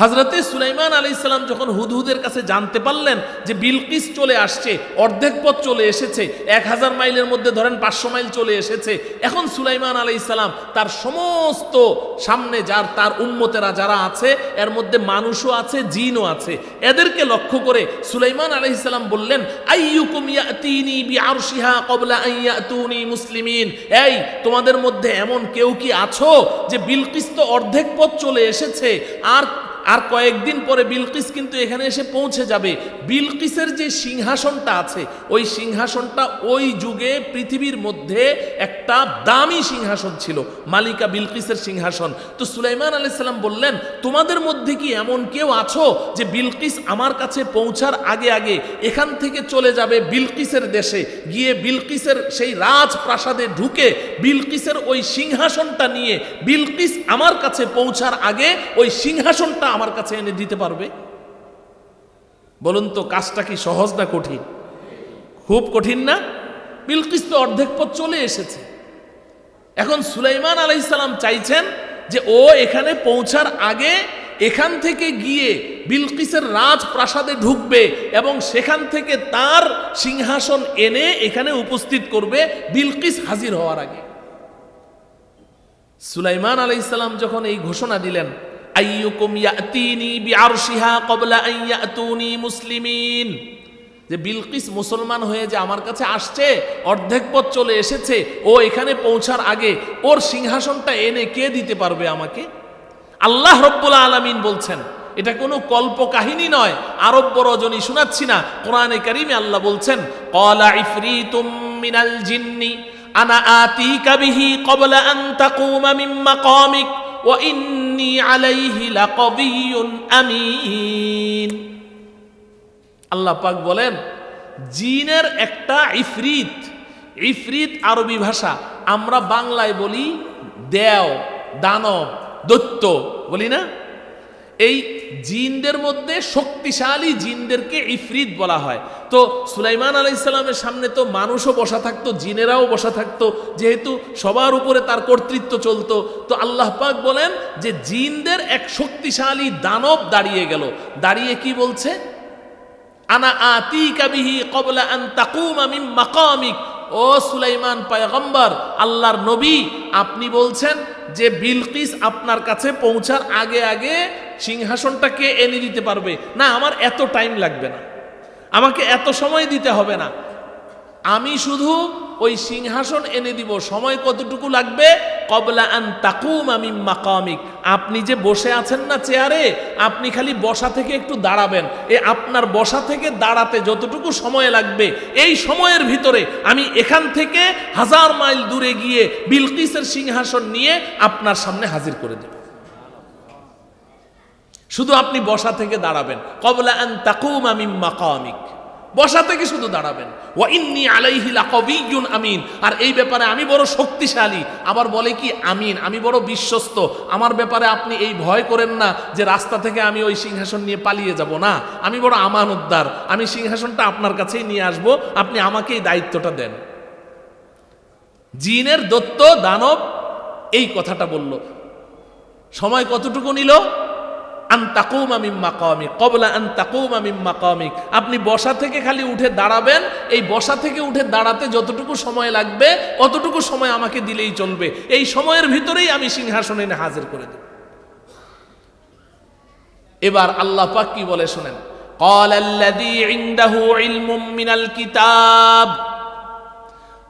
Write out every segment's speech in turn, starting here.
হাজরতে সুলাইমান আলী ইসলাম যখন হুদহুদের কাছে জানতে পারলেন যে বিলকিস চলে আসছে, অর্ধেক পথ চলে এসেছে, এক হাজার মাইলের মধ্যে ধরেন পাঁচশো মাইল চলে এসেছে, এখন সুলাইমান আলী ইসলাম তার সমস্ত সামনে যার তার উন্মতেরা যারা আছে, এর মধ্যে মানুষও আছে, জিনও আছে। এদেরকে লক্ষ্য করে সুলাইমান আলী ইসলাম বললেন মুসলিমিন? এই, তোমাদের মধ্যে এমন কেউ কি আছো যে বিলকিস তো অর্ধেক পথ চলে এসেছে, আর আর কয়েকদিন পরে বিলকিস কিন্তু এখানে এসে পৌঁছে যাবে। বিলকিসের যে সিংহাসনটা আছে, ওই সিংহাসনটা ওই যুগে পৃথিবীর মধ্যে একটা দামি সিংহাসন ছিল, মালিকা বিলকিসের সিংহাসন। তো সুলাইমান আলি সাল্লাম বললেন, তোমাদের মধ্যে কি এমন কেউ আছো যে বিলকিস আমার কাছে পৌঁছার আগে আগে এখান থেকে চলে যাবে বিলকিসের দেশে? গিয়ে বিলকিসের সেই রাজপ্রাসাদে ঢুকে বিলকিসের ওই সিংহাসনটা নিয়ে বিলকিস আমার কাছে পৌঁছার আগে ওই সিংহাসনটা আমার কাছে এনে দিতে পারবে? বলুন তো, কাজটা কি সহজ না কঠিন? খুব কঠিন না? বিলকিস তো অর্ধেক পথ চলে এসেছে। এখন সুলাইমান আলাইসালাম চাইছেন যে ও এখানে পৌঁছার আগে এখান থেকে গিয়ে বিলকিসের রাজপ্রাসাদে ঢুকবে এবং সেখান থেকে তার সিংহাসন এনে এখানে উপস্থিত করবে বিলকিস হাজির হওয়ার আগে। সুলাইমান আলাইসাল্লাম যখন এই ঘোষণা দিলেন আইয়ুকুম ইয়াতিনি বিআরশিহা ক্বাবলা আন ইয়াতুনি মুসলিমিন। যে বিলকিস মুসলমান হয়ে যে আমার কাছে আসছে, অর্ধেক পথ চলে এসেছে, ও এখানে পৌঁছার আগে ওর সিংহাসনটা এনে কে দিতে পারবে আমাকে? আল্লাহ রব্বুল আলামিন বলছেন, এটা কোনো কল্প কাহিনী নয় আরব্য রজনী শোনাচ্ছি না, কোরআনে কারিমে আল্লাহ বলছেন কলা ইফরিতুম মিনাল জিন্নি, আনা আতিকা বিহি ক্বাবলা আন তাকুমা মিন মাকামিক, ওয়া ইন্নী আলাইহি লাকাবিয়্যুন আমিন আল্লাহ পাক বলেন, জিনের একটা ইফরিত ইফরিত আরবি ভাষা, আমরা বাংলায় বলি দেও, দানব, দৈত্য, বলি না? এই জিনদের মধ্যে শক্তিশালী জিনদেরকে ইফরিত বলা হয়। তো সুলাইমান আলাইসাল্লামের সামনে তো মানুষও বসা থাকতো, জিনেরাও বসা থাকতো, যেহেতু সবার উপরে তার কর্তৃত্ব চলতো। তো আল্লাহ পাক বলেন যে জিনদের এক শক্তিশালী দানব দাঁড়িয়ে গেল। দাঁড়িয়ে কি বলছে? আনা আতিকা বিহি ক্বাবলা আন তাকুমা মিন মাকামিক। ও সুলাইমান পয়গম্বর, আল্লাহর নবী, আপনি বলছেন যে বিলকিস আপনার কাছে পৌঁছার আগে আগে সিংহাসনটাকে এনে দিতে পারবে। না, আমার এত টাইম লাগবে না। আমাকে এত সময় দিতে হবে না। আমি শুধু ওই সিংহাসন এনে দিব। সময় কতটুকু লাগবে? কবলা আন তাকুম আমি মাকামিক। আপনি যে বসে আছেন না চেয়ারে, আপনি খালি বসা থেকে একটু দাঁড়াবেন। এ আপনার বসা থেকে দাঁড়াতে যতটুকু সময় লাগবে, এই সময়ের ভিতরে আমি এখান থেকে হাজার মাইল দূরে গিয়ে বিলকিসের সিংহাসন নিয়ে আপনার সামনে হাজির করে দেব। শুধু আপনি বসা থেকে দাঁড়াবেন। কবলা আন তাকুম আমি মাকামিক। বসা থেকে শুধু দাঁড়াবেন। ওয়া ইন্নি আলাইহি লাকাবিয়্যুন আমিন। আর এই ব্যাপারে আমি বড় শক্তিশালী। আবার বলে কি আমিন? আমি বড় বিশ্বস্ত। আমার ব্যাপারে আপনি এই ভয় করেন না যে রাস্তা থেকে আমি ওই সিংহাসন নিয়ে পালিয়ে যাব না। আমি বড় আমানতদার আমি সিংহাসনটা আপনার কাছেই নিয়ে আসব। আপনি আমাকে এই দায়িত্বটা দেন। জিনের দত্ত দানব এই কথাটা বলল। সময় কতটুকু নিল? আপনি বসা থেকে খালি উঠে দাঁড়াবেন এই বসা থেকে উঠে দাঁড়াতে যতটুকু সময় লাগবে অতটুকু সময় আমাকে দিলেই চলবে এই সময়ের ভিতরেই আমি সিংহাসনে এনে হাজির করে দেব এবার আল্লাহ পাক কি বলে শোনেন قال الذي عنده علم من الكتاب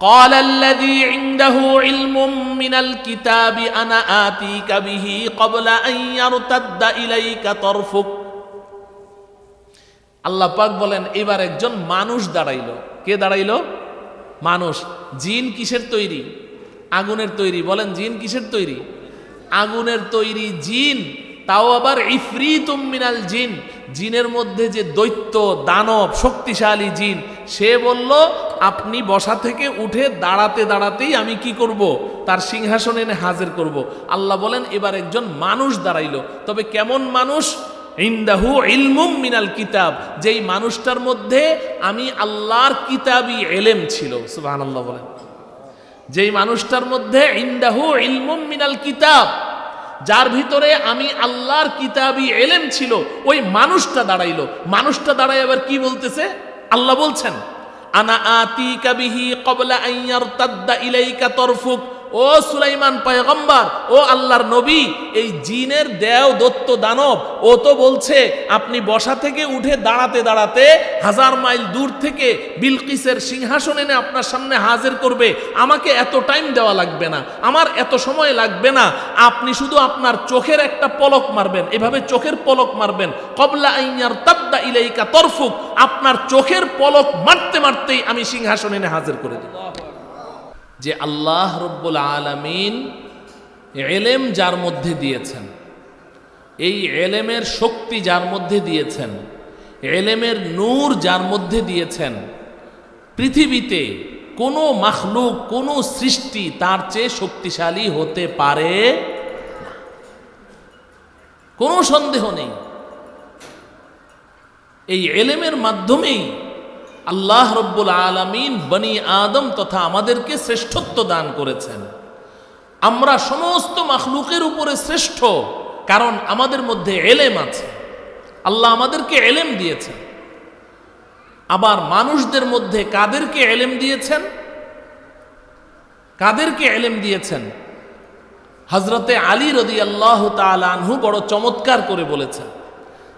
قال الذي عنده علم من الكتاب أنا آتيك به قبل أن يرتد إليك طرفك আল্লাহ পাক বলেন এবার একজন মানুষ দাঁড়াইলো কে দাঁড়াইলো মানুষ জিন কিসের তৈরি আগুনের তৈরি বলেন জিন কিসের তৈরি আগুনের তৈরি জিন তাও আবার ইফরিতুম মিনাল জিন জিনের মধ্যে যে দৈত্য দানব শক্তিশালী জিন সে বলল আপনি বসা থেকে উঠে দাঁড়াতে দাঁড়াতেই আমি কি করব? তার সিংহাসন এনে হাজির করব। আল্লাহ বলেন, এবার একজন মানুষ দাঁড়াইলো। তবে কেমন মানুষ? ইন্দাহু ইলমুম মিনাল কিতাব। যেই মানুষটার মধ্যে আমি আল্লাহর কিতাবই এলেম ছিল। সুবহানাল্লাহ বলেন। যেই মানুষটার মধ্যে ইন্দাহু ইলমুম মিনাল কিতাব, যার ভিতরে আমি আল্লাহর কিতাবি এলেম ছিল, ওই মানুষটা দাঁড়াইলো। মানুষটা দাঁড়াই আবার কি বলতেছে? আল্লাহ বলছেন আনা আতি কাবিহি কবলা আইয়ার তাদ্দা ইলাইকা তরফুক ও সুলাইমান পয়গম্বর, ও আল্লাহর নবী, এই জিনের দেও দত্ত দানব, ও তো বলছে, আপনি বসা থেকে উঠে দাঁড়াতে দাঁড়াতে হাজার মাইল দূর থেকে বিলকিসের সিংহাসন এনে আপনার সামনে হাজির করবে। আমাকে এত টাইম দেওয়া লাগবে না, আমার এত সময় লাগবে না। আপনি শুধু আপনার চোখের একটা পলক মারবেন, এভাবে চোখের পলক মারবেন। কবলা আইয়ার তাদ্দা ইলাইকা তরফুক, আপনার চোখের পলক মারতে মারতেই আমি সিংহাসন এনে হাজির করে দেব যে আল্লাহ রব্বুল আলমিন এলেম যার মধ্যে দিয়েছেন, এই এলেমের শক্তি যার মধ্যে দিয়েছেন, এলেমের নূর যার মধ্যে দিয়েছেন, পৃথিবীতে কোনো মাখলুক, কোনো সৃষ্টি তার চেয়ে শক্তিশালী হতে পারে। কোনো সন্দেহ নেই এই এলেমের মাধ্যমেই আল্লাহ রব্বুল আলমিন বনি আদম তথা আমাদেরকে শ্রেষ্ঠত্ব দান করেছেন। আমরা সমস্ত মাখলুকের উপরে শ্রেষ্ঠ, কারণ আমাদের মধ্যে এলেম আছে। আল্লাহ আমাদেরকে এলেম দিয়েছেন। আবার মানুষদের মধ্যে কাদেরকে এলেম দিয়েছেন? কাদেরকে এলেম দিয়েছেন? হজরতে আলী রদি আল্লাহ আনহু বড় চমৎকার করে বলেছেন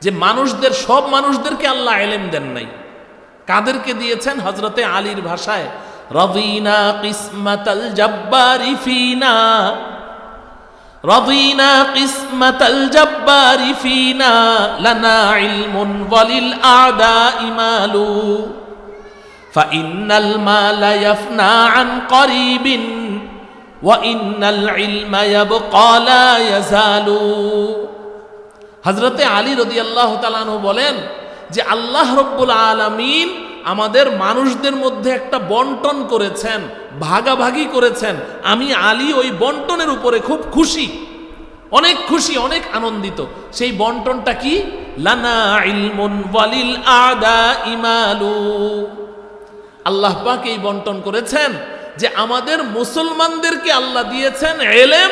যে, মানুষদের, সব মানুষদেরকে আল্লাহ এলেম দেন নাই। কাদেরকে দিয়েছেন হজরতে আলীর ভাষায় রবিনা কিসমাতাল জব্বারি ফিনা রবিনা কিসমাতাল জব্বারি ফিনা লানা ইলমুন ওয়ালিল আদা ইমালু فإن المال يفنى عن قريب وإن العلم يبقى لا يزال হজরতে আলী রদি আল্লাহ তালানু বলেন যে আল্লাহ রব্বুল আলমিন আমাদের মানুষদের মধ্যে একটা বন্টন করেছেন, ভাগাভাগি করেছেন। আমি আলী ওই বন্টনের উপরে খুব খুশি, অনেক খুশি, অনেক আনন্দিত। সেই বন্টনটা কি? লানা ইলমুন ওয়ালিল আদা ইমালু আল্লাহ পাক এই বন্টন করেছেন যে আমাদের মুসলমানদেরকে আল্লাহ দিয়েছেন এলেম,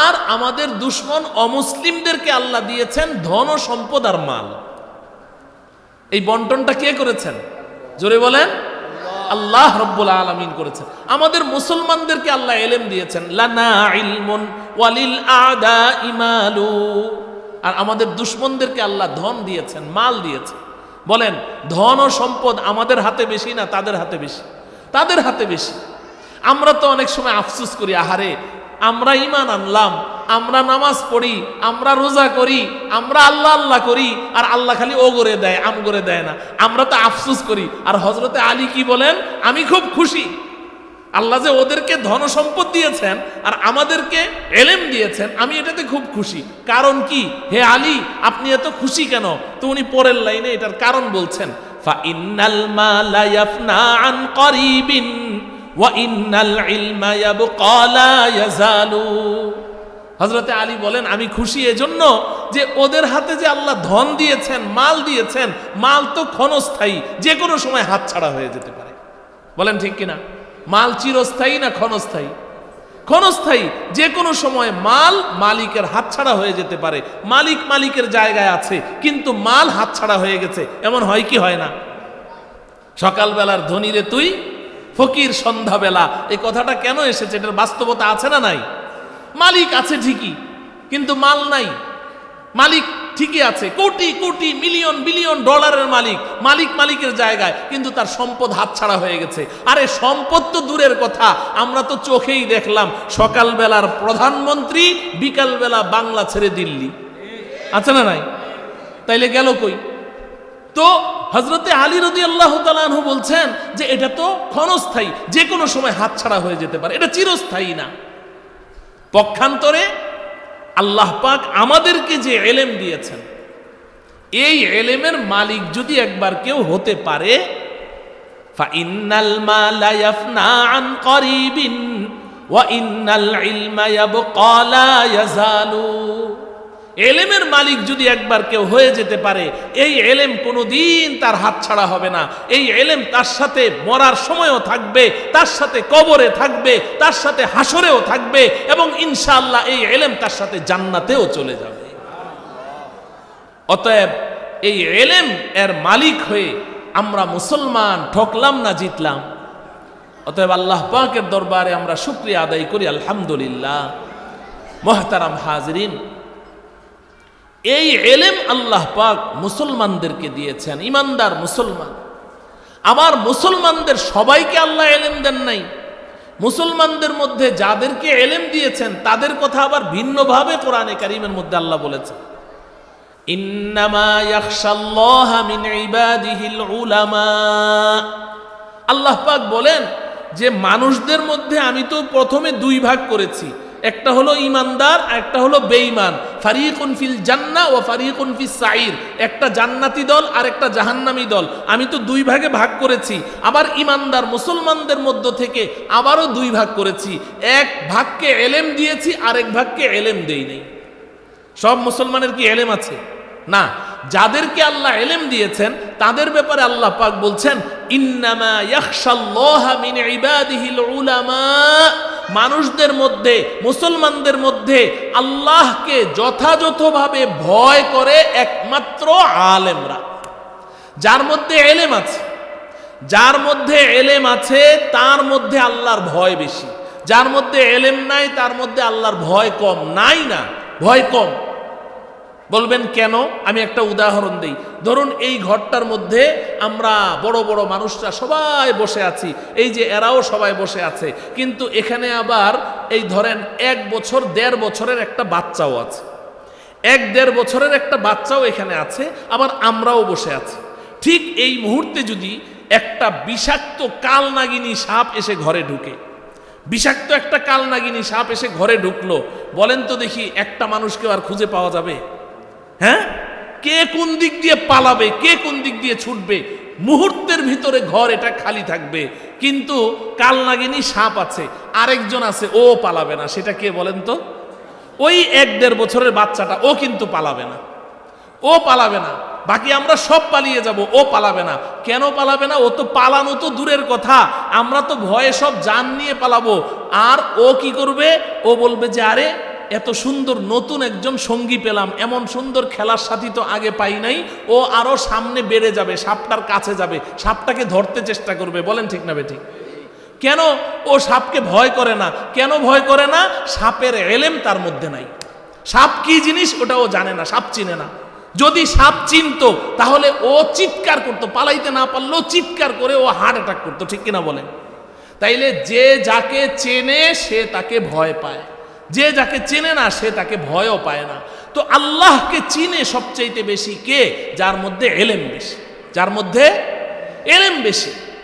আর আমাদের দুশ্মন অমুসলিমদেরকে আল্লাহ দিয়েছেন ধন, সম্পদ আর মাল। এই বন্টনটা কে করেছেন? জোরে বলেন। আল্লাহ রব্বুল আলমিন করেছেন। আমাদের মুসলমানদেরকে আল্লাহ এলেম দিয়েছেন। লানা ইলমুন ওয়ালিল আদা ইমালু আর আমাদের দুশ্মনদেরকে আল্লাহ ধন দিয়েছেন, মাল দিয়েছেন। বলেন, ধন ও সম্পদ আমাদের হাতে বেশি না তাদের হাতে বেশি? তাদের হাতে বেশি। আমরা তো অনেক সময় আফসুস করি, আহারে আমরা ইমান আনলাম, আমরা নামাজ পড়ি, আমরা রোজা করি, আমরা আল্লাহ আল্লাহ করি, আর আল্লাহ খালি ও করে দেয়, আম করে দেয় না। আমরা তো আফসুস করি। আর হজরতে আলী কি বলেন? আমি খুব খুশি। আল্লাহ যে ওদেরকে ধন সম্পদ দিয়েছেন আর আমাদেরকে এলেম দিয়েছেন, আমি এটাতে খুব খুশি। কারণ কি? হে আলী, আপনি এত খুশি কেন? তো উনি পরের লাইনে এটার কারণ বলছেন, ফা ইন্নাল মালা ইয়াফনা আন করিবিন হজরতে আলী বলেন, আমি খুশি এজন্য যে ওদের হাতে যে আল্লাহ ধন দিয়েছেন, মাল দিয়েছেন, মাল তো ক্ষণস্থায়ী, যে কোনো সময় হাতছাড়া হয়ে যেতে পারে। বলেন ঠিক কিনা? মাল চিরস্থায়ী না ক্ষণস্থায়ী? ক্ষণস্থায়ী, যে কোনো সময় মাল মালিকের হাতছাড়া হয়ে যেতে পারে। মালিক মালিকের জায়গায় আছে, কিন্তু মাল হাতছাড়া হয়ে গেছে। এমন হয় কি হয় না? সকালবেলার ধনীরে তুই ফকির সন্ধ্যাবেলা। এই কথাটা কেন এসেছে? এটার বাস্তবতা আছে না নাই? মালিক আছে ঠিকই, কিন্তু মাল নাই। মালিক ঠিকই আছে, কোটি কোটি, মিলিয়ন, বিলিয়ন ডলারের মালিক মালিক মালিকের জায়গায়, কিন্তু তার সম্পদ হাতছাড়া হয়ে গেছে। আরে সম্পদ তো দূরের কথা, আমরা তো চোখেই দেখলাম, সকালবেলার প্রধানমন্ত্রী, বিকালবেলা বাংলা ছেড়ে দিল্লি। আছে না নাই? তাইলে গেল কই? তো হজরতে আলী রদি আল্লাহ তালু বলছেন যে এটা তো ক্ষণস্থায়ী যে কোনো সময় হাতছাড়া হয়ে যেতে পারে, এটা চিরস্থায়ী না। পক্ষান্তরে আল্লাহ পাক আমাদেরকে যে এলেম দিয়েছেন, এই এলেমের মালিক যদি একবার কেউ হতে পারে ওয়া ইন্নাল ইলমা ইয়াবকা লা ইয়াজালু। এলেমের মালিক যদি একবার কেউ হয়ে যেতে পারে, এই এলেম কোনোদিন তার হাত ছাড়া হবে না। এই এলেম তার সাথে মরার সময়ও থাকবে, তার সাথে কবরে থাকবে, তার সাথে হাসরেও থাকবে এবং ইনশাআল্লাহ এই এলেম তার সাথে জান্নাতেও চলে যাবে। অতএব এই এলেম এর মালিক হয়ে আমরা মুসলমান ঠকলাম না জিতলাম। অতএব আল্লাহ পাকের দরবারে আমরা শুক্রিয়া আদায় করি, আলহামদুলিল্লাহ। মহতারাম হাজরিন এই এলেম আল্লাহ পাক মুসলমানদেরকে দিয়েছেন, ইমানদার মুসলমান। আবার মুসলমানদের সবাইকে আল্লাহ এলেম দেন নাই। মুসলমানদের মধ্যে যাদেরকে এলেম দিয়েছেন, তাদের কথা আবার ভিন্নভাবে কোরআনে কারিমের মধ্যে আল্লাহ বলেছেন। আল্লাহ পাক বলেন যে, মানুষদের মধ্যে আমি তো প্রথমে দুই ভাগ করেছি। একটা হলো ইমানদার আর একটা হলো বেঈমান। ফারিকুন ফিল জান্না ও ফারিকুন ফিস সাইর একটা জান্নাতি দল, আর একটা জাহান্নামী দল। আমি তো দুই ভাগে ভাগ করেছি। আবার ইমানদার মুসলমানদের মধ্য থেকে আবারও দুই ভাগ করেছি। এক ভাগকে এলেম দিয়েছি, আরেক ভাগকে এলেম দেই নেই। সব মুসলমানের কি এলেম আছে? না। যাদেরকে আল্লাহ এলেম দিয়েছেন, তাদের ব্যাপারে আল্লাহ পাক বলছেন, ইন্নামা ইয়াখশাল্লাহা মিন ইবাদিহিল উলামা। মানুষদের মধ্যে, মুসলমানদের মধ্যে আল্লাহকে যথাযথভাবে ভয় করে একমাত্র আলেমরা। যার মধ্যে এলেম আছে, যার মধ্যে এলেম আছে তার মধ্যে আল্লাহর ভয় বেশি। যার মধ্যে এলেম নাই তার মধ্যে আল্লাহর ভয় কম। নাই না, ভয় কম। বলবেন, কেন? আমি একটা উদাহরণ দিই। ধরুন, এই ঘরটার মধ্যে আমরা বড় বড় মানুষরা সবাই বসে আছি। এই যে এরাও সবাই বসে আছে। কিন্তু এখানে আবার এই ধরেন, এক বছর দেড় বছরের একটা বাচ্চাও আছে। এক দেড় বছরের একটা বাচ্চাও এখানে আছে, আবার আমরাও বসে আছি। ঠিক এই মুহূর্তে যদি একটা বিষাক্ত কালনাগিনী সাপ এসে ঘরে ঢুকে, বিষাক্ত একটা কালনাগিনী সাপ এসে ঘরে ঢুকলো, বলেন তো দেখি একটা মানুষকে আর খুঁজে পাওয়া যাবে? হ্যাঁ? কে কোন দিক দিয়ে পালাবে, কে কোন দিক দিয়ে ছুটবে? মুহূর্তের ভিতরে ঘর এটা খালি থাকবে। কিন্তু কালনাগিনী সাপ আছে, আরেকজন আছে, ও পালাবে না। সেটা কে বলেন তো? ওই এক দেড় বছরের বাচ্চাটা, ও কিন্তু পালাবে না। ও পালাবে না। বাকি আমরা সব পালিয়ে যাব, ও পালাবে না। কেন পালাবে না? ও তো পালানো তো দূরের কথা। আমরা তো ভয়ে সব জান নিয়ে পালাবো। আর ও কি করবে? ও বলবে যে, আরে এত সুন্দর নতুন একজন সঙ্গী পেলাম, এমন সুন্দর খেলার সাথী তো আগে পাই নাই, ও আরও সামনে বেড়ে যাবে, সাপটার কাছে যাবে, সাপটাকে ধরতে চেষ্টা করবে, বলেন ঠিক না বেঠিক? কেন ও সাপকে ভয় করে না? কেন ভয় করে না? সাপের এলেম তার মধ্যে নাই। সাপ কি জিনিস ওটা ও জানে না, সাপ চিনে না। যদি সাপ চিনতো, তাহলে ও চিৎকার করতো, পালাইতে না পারলেও চিৎকার করে ও হার্ট অ্যাটাক করতো, ঠিক কিনা বলেন? তাইলে যে যাকে চেনে, সে তাকে ভয় পায়। যে যাকে চেনে না, সে তাকে ভয়ও পায় না। তো আল্লাহকে চিনে সবচাইতে বেশি কে? যার মধ্যে এলেম বেশি। যার মধ্যে এলেম বেশি।